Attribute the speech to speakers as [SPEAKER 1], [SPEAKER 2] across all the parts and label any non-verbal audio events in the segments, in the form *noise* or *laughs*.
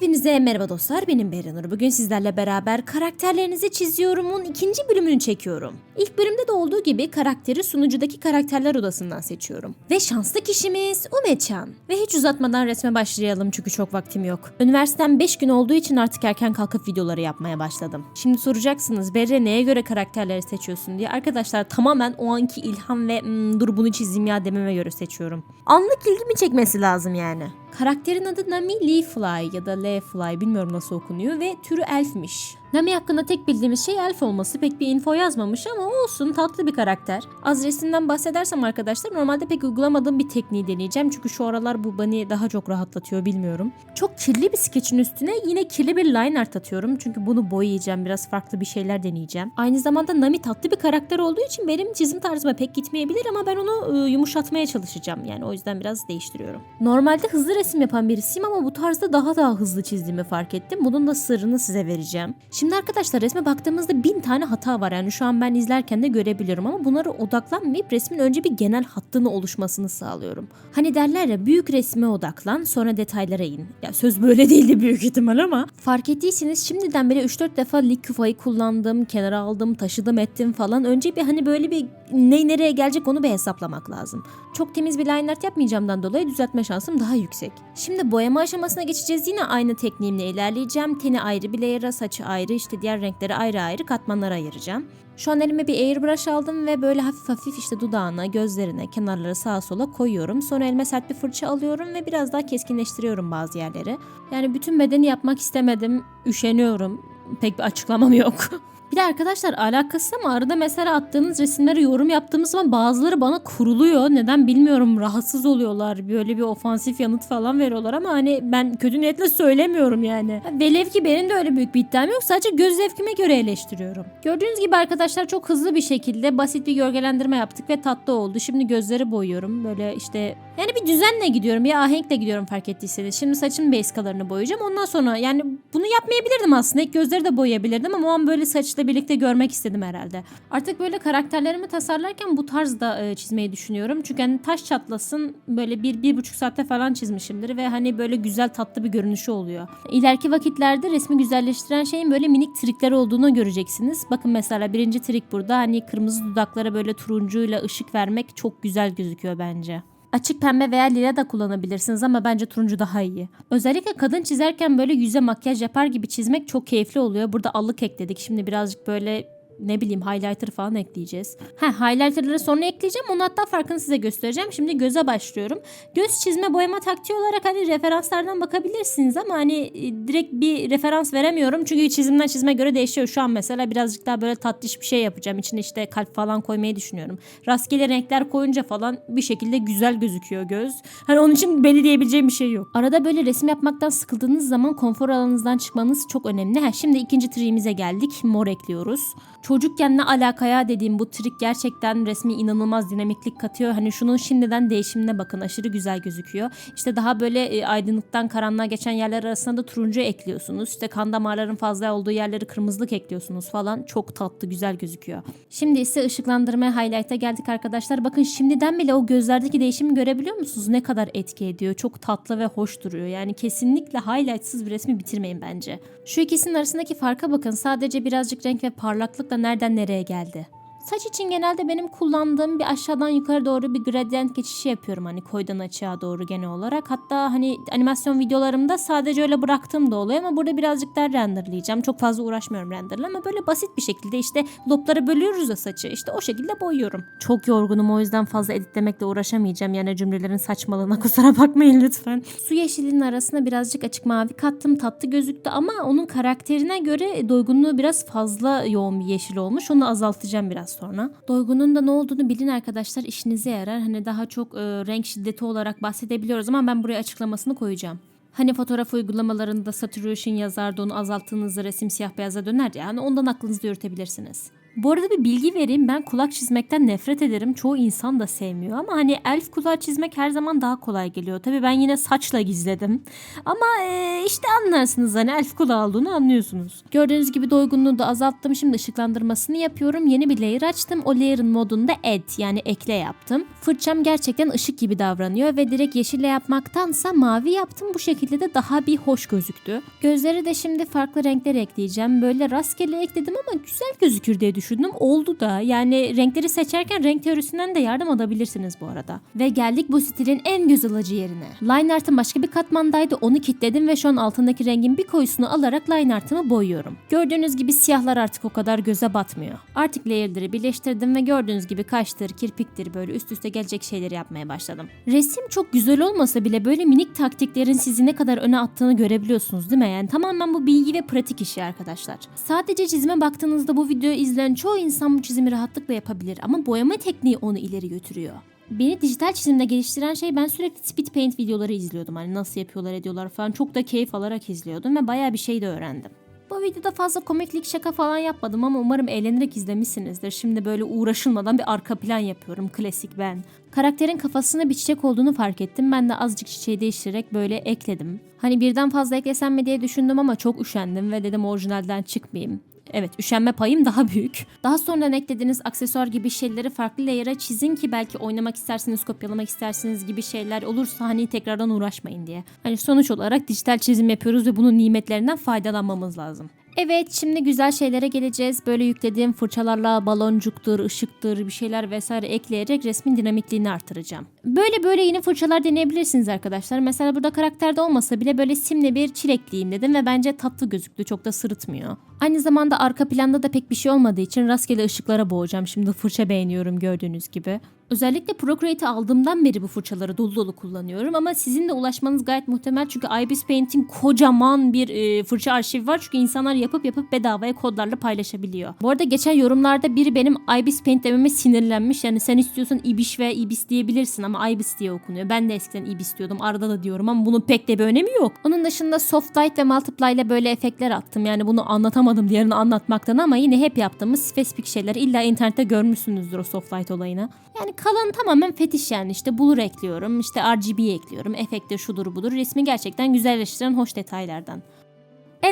[SPEAKER 1] Hepinize merhaba dostlar benim Beranur. Bugün sizlerle beraber karakterlerinizi çiziyorumun ikinci bölümünü çekiyorum. İlk bölümde de olduğu gibi karakteri sunucudaki karakterler odasından seçiyorum. Ve şanslı kişimiz Umeçan. Ve hiç uzatmadan resme başlayalım çünkü çok vaktim yok. Üniversitem 5 gün olduğu için artık erken kalkıp videoları yapmaya başladım. Şimdi soracaksınız Berre neye göre karakterleri seçiyorsun diye. Arkadaşlar tamamen o anki ilham ve "Hmm, dur bunu çizeyim ya dememe göre seçiyorum. Anlık ilgimi çekmesi lazım yani. Karakterin adı Nami Leafly ya da Leafly bilmiyorum nasıl okunuyor ve türü elfmiş. Nami hakkında tek bildiğimiz şey elf olması pek bir info yazmamış ama olsun tatlı bir karakter. Az resimden bahsedersem arkadaşlar normalde pek uygulamadığım bir tekniği deneyeceğim çünkü şu aralar bu beni daha çok rahatlatıyor bilmiyorum. Çok kirli bir skeçin üstüne yine kirli bir line art atıyorum çünkü bunu boyayacağım biraz farklı bir şeyler deneyeceğim. Aynı zamanda Nami tatlı bir karakter olduğu için benim çizim tarzıma pek gitmeyebilir ama ben onu e, yumuşatmaya çalışacağım yani o yüzden biraz değiştiriyorum. Normalde hızlı resim yapan birisiyim ama bu tarzda daha daha hızlı çizdiğimi fark ettim. Bunun da sırrını size vereceğim. Şimdi arkadaşlar resme baktığımızda bin tane hata var yani şu an ben izlerken de görebiliyorum ama bunlara odaklanmayıp resmin önce bir genel hattını oluşmasını sağlıyorum. Hani derler ya büyük resme odaklan sonra detaylara in. Ya söz böyle değildi büyük ihtimal ama fark ettiyseniz şimdiden beri 3-4 defa lik küfayı kullandım, kenara aldım, taşıdım ettim falan. Önce bir hani böyle bir ne nereye gelecek onu bir hesaplamak lazım. Çok temiz bir line art yapmayacağımdan dolayı düzeltme şansım daha yüksek. Şimdi boyama aşamasına geçeceğiz. Yine aynı tekniğimle ilerleyeceğim. Teni ayrı bir layer'a, saçı ayrı, işte diğer renkleri ayrı ayrı katmanlara ayıracağım. Şu an elime bir airbrush aldım ve böyle hafif hafif işte dudağına, gözlerine, kenarları sağa sola koyuyorum. Sonra elime sert bir fırça alıyorum ve biraz daha keskinleştiriyorum bazı yerleri. Yani bütün bedeni yapmak istemedim. Üşeniyorum. Pek bir açıklamam yok. *laughs* Bir de arkadaşlar alakası ama arada mesela attığınız resimlere yorum yaptığımız zaman bazıları bana kuruluyor. Neden bilmiyorum rahatsız oluyorlar. Böyle bir ofansif yanıt falan veriyorlar ama hani ben kötü niyetle söylemiyorum yani. Velev ki benim de öyle büyük bir iddiam yok. Sadece göz zevkime göre eleştiriyorum. Gördüğünüz gibi arkadaşlar çok hızlı bir şekilde basit bir gölgelendirme yaptık ve tatlı oldu. Şimdi gözleri boyuyorum. Böyle işte yani bir düzenle gidiyorum. Bir ahenkle gidiyorum fark ettiyseniz. Şimdi saçın base color'ını boyayacağım. Ondan sonra yani bunu yapmayabilirdim aslında. İlk gözleri de boyayabilirdim ama o an böyle saçla birlikte görmek istedim herhalde. Artık böyle karakterlerimi tasarlarken bu tarzda e, çizmeyi düşünüyorum. Çünkü hani taş çatlasın böyle bir, bir buçuk saatte falan çizmişimdir ve hani böyle güzel tatlı bir görünüşü oluyor. İleriki vakitlerde resmi güzelleştiren şeyin böyle minik trikler olduğunu göreceksiniz. Bakın mesela birinci trik burada hani kırmızı dudaklara böyle turuncuyla ışık vermek çok güzel gözüküyor bence. Açık pembe veya lila da kullanabilirsiniz ama bence turuncu daha iyi. Özellikle kadın çizerken böyle yüze makyaj yapar gibi çizmek çok keyifli oluyor. Burada allık ekledik. Şimdi birazcık böyle ne bileyim highlighter falan ekleyeceğiz. Ha highlighterları sonra ekleyeceğim. Onu hatta farkını size göstereceğim. Şimdi göze başlıyorum. Göz çizme boyama taktiği olarak hani referanslardan bakabilirsiniz ama hani e, direkt bir referans veremiyorum. Çünkü çizimden çizime göre değişiyor. Şu an mesela birazcık daha böyle tatlış bir şey yapacağım. İçine işte kalp falan koymayı düşünüyorum. Rastgele renkler koyunca falan bir şekilde güzel gözüküyor göz. Hani onun için belli diyebileceğim bir şey yok. Arada böyle resim yapmaktan sıkıldığınız zaman konfor alanınızdan çıkmanız çok önemli. Ha, şimdi ikinci triğimize geldik. Mor ekliyoruz. Çocukken ne alakaya dediğim bu trik gerçekten resmi inanılmaz dinamiklik katıyor. Hani şunun şimdiden değişimine bakın aşırı güzel gözüküyor. İşte daha böyle e, aydınlıktan karanlığa geçen yerler arasında da turuncu ekliyorsunuz. İşte kan damarların fazla olduğu yerleri kırmızılık ekliyorsunuz falan. Çok tatlı güzel gözüküyor. Şimdi ise ışıklandırmaya highlight'a geldik arkadaşlar. Bakın şimdiden bile o gözlerdeki değişimi görebiliyor musunuz? Ne kadar etki ediyor. Çok tatlı ve hoş duruyor. Yani kesinlikle highlightsız bir resmi bitirmeyin bence. Şu ikisinin arasındaki farka bakın. Sadece birazcık renk ve parlaklıkla nereden nereye geldi. Saç için genelde benim kullandığım bir aşağıdan yukarı doğru bir gradient geçişi yapıyorum hani koydan açığa doğru genel olarak. Hatta hani animasyon videolarımda sadece öyle bıraktığım da oluyor ama burada birazcık daha renderlayacağım. Çok fazla uğraşmıyorum renderle ama böyle basit bir şekilde işte loblara bölüyoruz ya saçı işte o şekilde boyuyorum. Çok yorgunum o yüzden fazla editlemekle uğraşamayacağım yani cümlelerin saçmalığına *laughs* kusura bakmayın lütfen. Su yeşilinin arasına birazcık açık mavi kattım tatlı gözüktü ama onun karakterine göre doygunluğu biraz fazla yoğun bir yeşil olmuş. Onu azaltacağım biraz sonra. Doygunun da ne olduğunu bilin arkadaşlar işinize yarar. Hani daha çok e, renk şiddeti olarak bahsedebiliyoruz ama ben buraya açıklamasını koyacağım. Hani fotoğraf uygulamalarında saturation yazardı onu azalttığınızda resim siyah beyaza döner ya. Yani ondan aklınızda yürütebilirsiniz. Bu arada bir bilgi vereyim. Ben kulak çizmekten nefret ederim. Çoğu insan da sevmiyor ama hani elf kulağı çizmek her zaman daha kolay geliyor. Tabii ben yine saçla gizledim. Ama e, işte anlarsınız hani elf kulağı olduğunu anlıyorsunuz. Gördüğünüz gibi doygunluğu da azalttım. Şimdi ışıklandırmasını yapıyorum. Yeni bir layer açtım. O layer'ın modunda add yani ekle yaptım. Fırçam gerçekten ışık gibi davranıyor ve direkt yeşille yapmaktansa mavi yaptım. Bu şekilde de daha bir hoş gözüktü. Gözleri de şimdi farklı renkler ekleyeceğim. Böyle rastgele ekledim ama güzel gözükür diye düşündüm. Oldu da. Yani renkleri seçerken renk teorisinden de yardım alabilirsiniz bu arada. Ve geldik bu stilin en göz alıcı yerine. Line art'ın başka bir katmandaydı. Onu kilitledim ve şu an altındaki rengin bir koyusunu alarak line art'ımı boyuyorum. Gördüğünüz gibi siyahlar artık o kadar göze batmıyor. Artık layer'ları birleştirdim ve gördüğünüz gibi kaştır, kirpiktir böyle üst üste gelecek şeyleri yapmaya başladım. Resim çok güzel olmasa bile böyle minik taktiklerin sizi ne kadar öne attığını görebiliyorsunuz değil mi? Yani tamamen bu bilgi ve pratik işi arkadaşlar. Sadece çizime baktığınızda bu videoyu izleyen çoğu insan bu çizimi rahatlıkla yapabilir ama boyama tekniği onu ileri götürüyor. Beni dijital çizimde geliştiren şey ben sürekli speed paint videoları izliyordum. Hani nasıl yapıyorlar ediyorlar falan. Çok da keyif alarak izliyordum ve bayağı bir şey de öğrendim. Bu videoda fazla komiklik şaka falan yapmadım ama umarım eğlenerek izlemişsinizdir. Şimdi böyle uğraşılmadan bir arka plan yapıyorum. Klasik ben. Karakterin kafasında bir çiçek olduğunu fark ettim. Ben de azıcık çiçeği değiştirerek böyle ekledim. Hani birden fazla eklesem mi diye düşündüm ama çok üşendim ve dedim orijinalden çıkmayayım. Evet üşenme payım daha büyük. Daha sonradan eklediğiniz aksesuar gibi şeyleri farklı layer'a çizin ki belki oynamak istersiniz, kopyalamak istersiniz gibi şeyler olursa hani tekrardan uğraşmayın diye. Hani sonuç olarak dijital çizim yapıyoruz ve bunun nimetlerinden faydalanmamız lazım. Evet şimdi güzel şeylere geleceğiz. Böyle yüklediğim fırçalarla baloncuktur, ışıktır bir şeyler vesaire ekleyerek resmin dinamikliğini artıracağım. Böyle böyle yeni fırçalar deneyebilirsiniz arkadaşlar. Mesela burada karakterde olmasa bile böyle simle bir çilekliyim dedim ve bence tatlı gözüktü. Çok da sırıtmıyor. Aynı zamanda arka planda da pek bir şey olmadığı için rastgele ışıklara boğacağım. Şimdi fırça beğeniyorum gördüğünüz gibi. Özellikle Procreate'i aldığımdan beri bu fırçaları dolu dolu kullanıyorum ama sizin de ulaşmanız gayet muhtemel çünkü IBIS Paint'in kocaman bir e, fırça arşivi var çünkü insanlar yapıp yapıp bedavaya kodlarla paylaşabiliyor. Bu arada geçen yorumlarda biri benim IBIS Paint dememe sinirlenmiş yani sen istiyorsan İbiş ve İbis diyebilirsin ama IBIS diye okunuyor. Ben de eskiden İbis diyordum arada da diyorum ama bunun pek de bir önemi yok. Onun dışında Soft Light ve Multiply ile böyle efektler attım yani bunu anlatamadım diğerini anlatmaktan ama yine hep yaptığımız spesifik şeyler illa internette görmüşsünüzdür o Soft Light olayını. Yani kalan tamamen fetiş yani işte blur ekliyorum işte RGB ekliyorum efekte şudur budur resmi gerçekten güzelleştiren hoş detaylardan.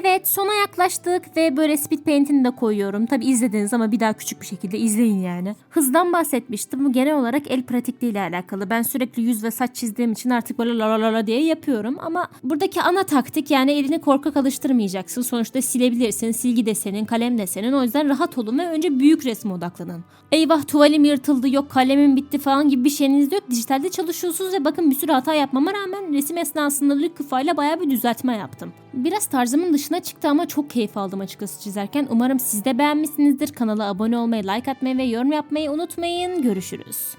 [SPEAKER 1] Evet sona yaklaştık ve böyle speed paint'ini de koyuyorum. Tabi izlediniz ama bir daha küçük bir şekilde izleyin yani. Hızdan bahsetmiştim. Bu genel olarak el pratikliği ile alakalı. Ben sürekli yüz ve saç çizdiğim için artık böyle la la la la diye yapıyorum. Ama buradaki ana taktik yani elini korkak alıştırmayacaksın. Sonuçta silebilirsin. Silgi de senin, kalem de senin. O yüzden rahat olun ve önce büyük resme odaklanın. Eyvah tuvalim yırtıldı yok kalemim bitti falan gibi bir şeyiniz yok. Dijitalde çalışıyorsunuz ve bakın bir sürü hata yapmama rağmen resim esnasında Lükkıfa'yla bayağı bir düzeltme yaptım. Biraz tarzımın dışına çıktı ama çok keyif aldım açıkçası çizerken. Umarım siz de beğenmişsinizdir. Kanala abone olmayı, like atmayı ve yorum yapmayı unutmayın. Görüşürüz.